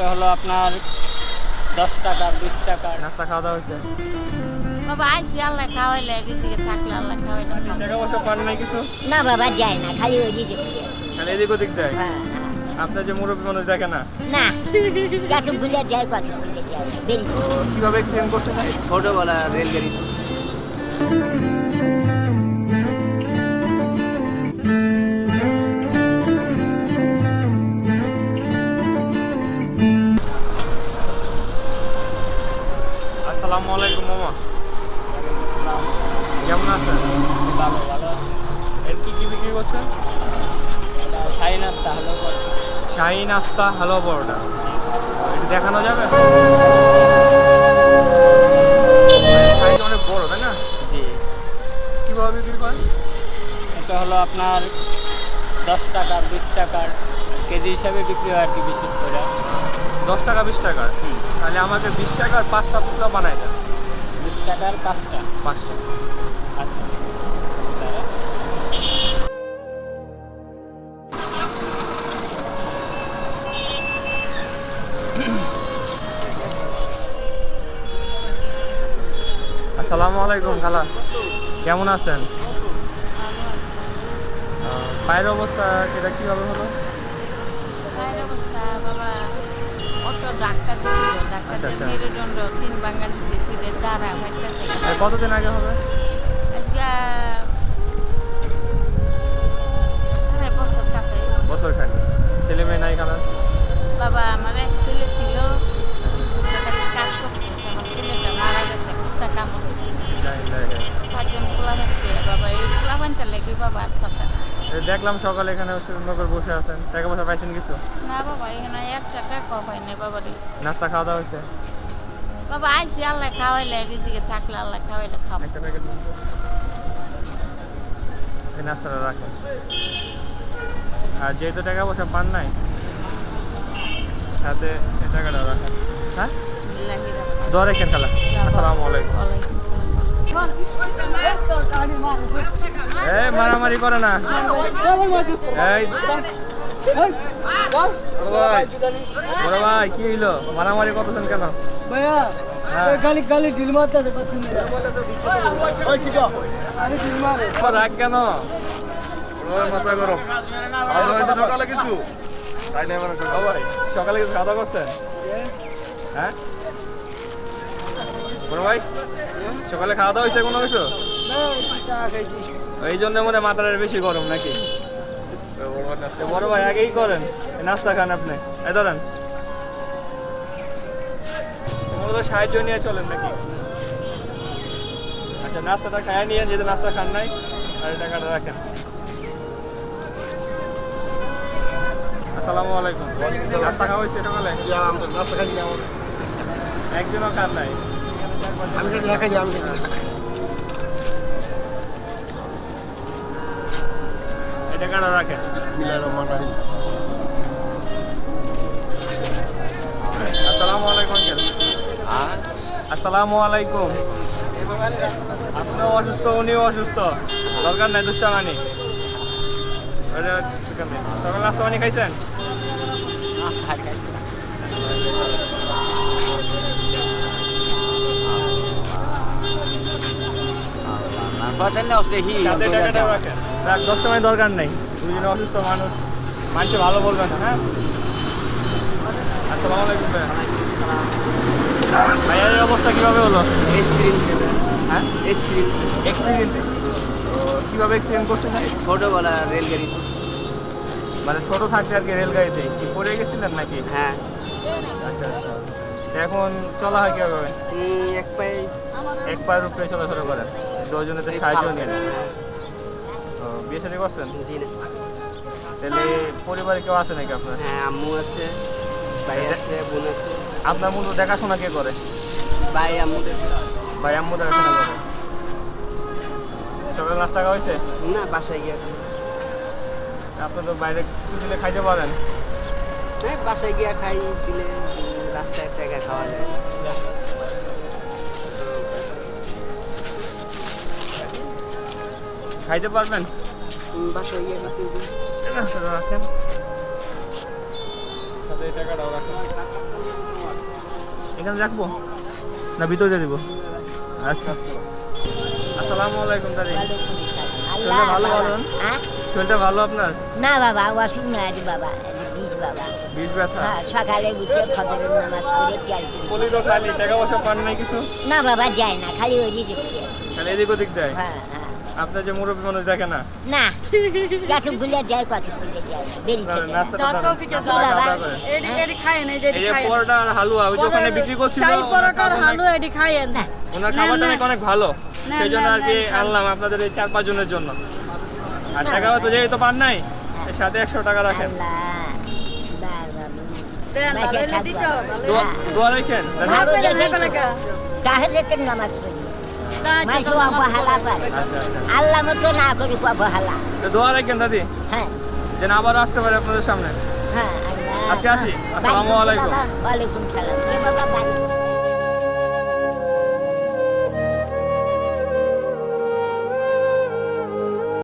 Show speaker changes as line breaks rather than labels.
এটা হলো আপনার দশ টাকা বিশ টাকা।
নাস্তা খাওয়া দাওয়া হয়েছে?
বাবা আইসি আল্লাহ খাওয়াইলে এদিকে থাকলে আল্লাহ খাওয়াইলে।
টাকা পয়সা পান নাই কিছু?
না বাবা যায় না খালি ওই দিকে। ঘুরে।
তাহলে এদিক ওদিক দেয়
হ্যাঁ।
আপনার যে মুরব্বী মানুষ দেখে না?
না কত ভুলে যায় কত ভুলে যায়
কীভাবে এক্সিডেন্ট করছে?
ছোটবেলা রেলগাড়ি।
আলাইকুম মামা। কেমন আছেন?
ভালো ভালো
এর কি কি বিক্রি করছেন?
শাহী নাস্তা হলো
শাহি নাস্তা হ্যালো পরোটা এটা দেখানো যাবে? সাইজ অনেক বড় তাই না?
জি।
কীভাবে বিক্রি করেন?
এটা হলো আপনার দশ টাকার বিশ টাকার কেজি হিসাবে বিক্রি হয় আর কি বিশেষ করে।
দশ টাকা বিশ টাকা তাহলে আমাকে বিশ টাকার পাঁচটা পুরো বানাই দেন।
টাকার পাঁচটা।
পাঁচটা।
আচ্ছা।
আসসালামু আলাইকুম খালা। কেমন আছেন? পায়ের অবস্থা সেটা কীভাবে হলো?
মায়ের অবস্থা বাবা।
কতদিন আগে হবে?
বছর
বছর ছেলে মেয়ে নাই খালা
বাবা আমার এক ছেলে ছিল। কাজ করতে আমার ছেলেটা মারা গেছে কুত্তা কামড় বাবা এই পোলাপানটা লেগে বাবা আর কথা।
দেখলাম সকালে এখানে সুন্দর করে বসে আছেন টাকা পয়সা পাইছেন কিছু
না বাবা এখানে একটা টাকা হয় না বাবা রে
নাস্তা খাওয়া দাওয়া হয়েছে
বাবা আইসি আল্লাহ খাওয়াইলে এদিকে থাকলে আল্লাহ খাওয়াইলে খাব
একটা প্যাকেট দিন। এই নাস্তাটা রাখেন আর যেহেতু টাকা পয়সা পান নাই সাথে এই টাকাটা রাখেন হ্যাঁ দোয়া রেখেন খালা আসসালামু আলাইকুম
ওয়ালাইকুম
এই মারামারি করে না। বড় ভাই কি হইল? মারামারি করতেছেন কেন?
ভাইয়া
হ্যাঁ।
সকালে কিছু?
খাওয়া হ্যাঁ? বড় ভাই সকালে খাওয়া দাওয়া হয়েছে কোনো কিছু? এই জন্য মনে হয় মাথাটা বেশি গরম নাকি? বড় ভাই আগেই করেন। নাস্তা খান আপনি। এই ধরেন। সাহায্য নিয়ে চলেন নাকি? আচ্ছা নাস্তাটা খায় নিয়ে যেহেতু নাস্তা খান নাই আর টাকাটা রাখেন। আসসালামু আলাইকুম। নাস্তা খাওয়া হয়েছে সকালে একজনও খান নাই?
আমি খাই আমি কাছে
এই টাকাটা রাখেন
বিসমিল্লাহির রহমানির রহিম
আসসালামু আলাইকুম আঙ্কেল আসসালামু আলাইকুম আপনিও অসুস্থ উনিও অসুস্থ দরকার নাই দুষ্টামানি ওটা দরকার নেই। সকাল নাস্তা পানি খাইছেন সাথে টাকাটাও রাখেন রাখ দশ টাকায় দরকার নেই। দুজনে অসুস্থ মানুষ মানুষে ভালো বলবে না হ্যাঁ? আসসালামু আলাইকুম ভাইয়া ভাইয়ার অবস্থা কীভাবে হলো? হ্যাঁ? অ্যাক্সিডেন্ট কীভাবে অ্যাক্সিডেন্ট করছেন
ছোটবেলা রেলগাড়ি।
মানে ছোট থাকতে আর কি রেলগাড়িতে? কি পড়ে গেছিলেন নাকি?
হ্যাঁ।
আচ্ছা আচ্ছা। এখন চলা হয় কীভাবে?
এক পায়ে
এক পায়ের উপরে চলাচল করেন। দুজনে তো সাহায্য নিয়ে বিয়ে শাদী করছেন?
জি না।
তাহলে পরিবারে কেউ আছে নাকি আপনার?
হ্যাঁ আম্মু আছে ভাই আছে বোন আছে।
আপনার মূলত দেখাশোনা কে করে?
ভাই আম্মুদের।
ভাই আম্মু দেখাশোনা করে। সকালে নাস্তা খাওয়া হয়েছে?
না বাসায় গিয়ে।
আপনি তো বাইরে কিছু দিলে খাইতে পারেন।
হ্যাঁ বাসায় গিয়ে খাই দিলে রাস্তায় টাকা খাওয়া যায়।
খাইতে পারবেন?
বাসায়।
রাখেন। এখানে রাখব? না ভিতরে দিব। আচ্ছা। আসসালামু আলাইকুম দাদি।
আল্লাহ
ভালো
বাবা।
বলুন।
হ্যাঁ?
শরীরটা ভালো আপনার?
না বাবা ওয়াশিং না আরে বাবা বিষ বাবা।
বিষ ব্যথা?
হ্যাঁ সকালে উঠে ফজরের নামাজ পড়ে চাল দিই।
বলি তো খালি টাকা পয়সা পান নাই কিছু?
না বাবা যায় না খালি ওই দিকে।
খালি এদিক ওদিক দেয়
হ্যাঁ। হ্যাঁ
আপনার যে মুরব্বী মানুষ দেখে না?
না। কত ভুলে যায় কত ভুলে যায়। বেরি
করে।
এডি এডি খায় না
এই যে পরোটা আর হালুয়া ওই ওখানে বিক্রি করছিল ওনার
পরোটার
খাবার
হালুয়া এডি খায় না।
ওনার
নেন,
খাবারটা অনেক ভালো।
নেন,
সেই জন্য
নেন,
আর কি। আনলাম আপনাদের এই চার পাঁচ জনের জন্য। আর টাকা তো যেহেতু পান নাই এর সাথে একশো টাকা রাখেন। দোয়া
হ্যাঁ।
দোয়া রাখেন
তাহলে তো নামাজ পড়ি। মাসে
লেখা
অবহেলা করে আল্লাহ মতো না করি অবহেলা
তো দোয়া রাখেন দাদি?
হ্যাঁ।
যেন আবার আসতে পারে আপনাদের সামনে।
হ্যাঁ
আজকে আসি? আসসালামু আলাইকুম।
ওয়ালাইকুম সালাম। কে বাবা বাড়ি।